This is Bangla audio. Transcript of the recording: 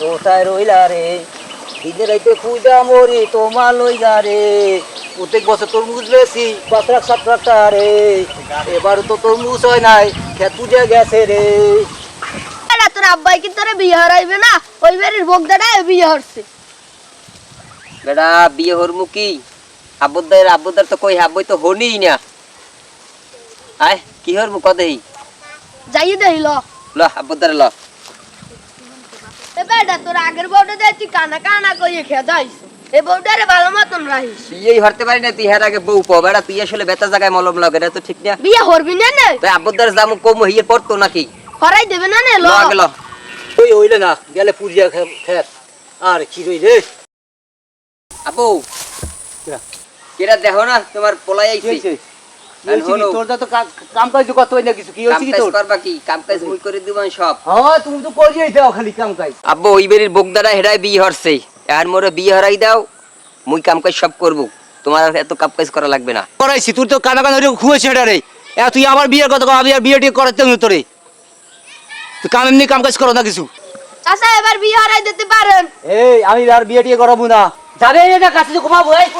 কোথায় রইলা রে? ঈদের রাইতে পূজা মরি তোমার লইগা রে। প্রত্যেক বছর তরমুজ বেশি পাঁচ লাখ সাত লাখ টাকা রে এবার তো তরমুজ হয় নাই খেত পুজে গেছে রে। তোর আব্বাই কি তোরে বিয়ে হারাইবে না ওই বাড়ির বগদাটা বিয়ে হচ্ছে বেটা বিয়ে হরমু কি? আবুদ্দার আবুদ্দার তো কই হাবই তো হনি না। আয় কি হরমু কদেই? যাই দেই ল। ল আবুদ্দার ল। এ বেটা তোর আগের বউটা দেয় তুই কানা কানা কইয়ে খেয়ে যাইস। এই বউটারে ভালো মতন রাখিস। বিয়েই হরতে পারি না তুই হের আগে বউ প। বেটা তুই আসলে বেতা জায়গায় মলম লাগ এটা তো ঠিক না। বিয়ে হরবি না নে? তুই আবুদ্দার জামু কম হইয়ে পড়তো নাকি? হরাই দেবে না নে ল। ল আগে ল। ওই হইলে না গেলে পুজা খেত আর কি রই রে আপু কিরা? দেখো না তোমার পলাই আইছে। তোর তো কা- কাম কাজ করতে হয় না কিছু কি কাম কি তোর? করবা কি? কাম কাজ মুই করে দিবান সব। হ্যাঁ তুমি তো করিয়েই দাও খালি কাম কাজ আব্বু ওই বেরির বগদারা হেরাই বিয়ে হরছে। আর মোরে বিয়ে হরাই দাও মুই কাম কাজ সব করব। তোমার এত কাম কাজ করা লাগবে না। করাইছি তুই তো কানা কানা খুঁয়েছে এটা রে। তুই আবার বিয়ের কথা আমি আর বিয়ে টিয়ে করাতে তোরে। তুই কাম এমনি কাম কাজ করো না কিছু। চাচা এবার বিয়ে হারাই দিতে পারেন। এই আমি আর বিয়ে টিয়ে করাবো না। যাবে কাছে এই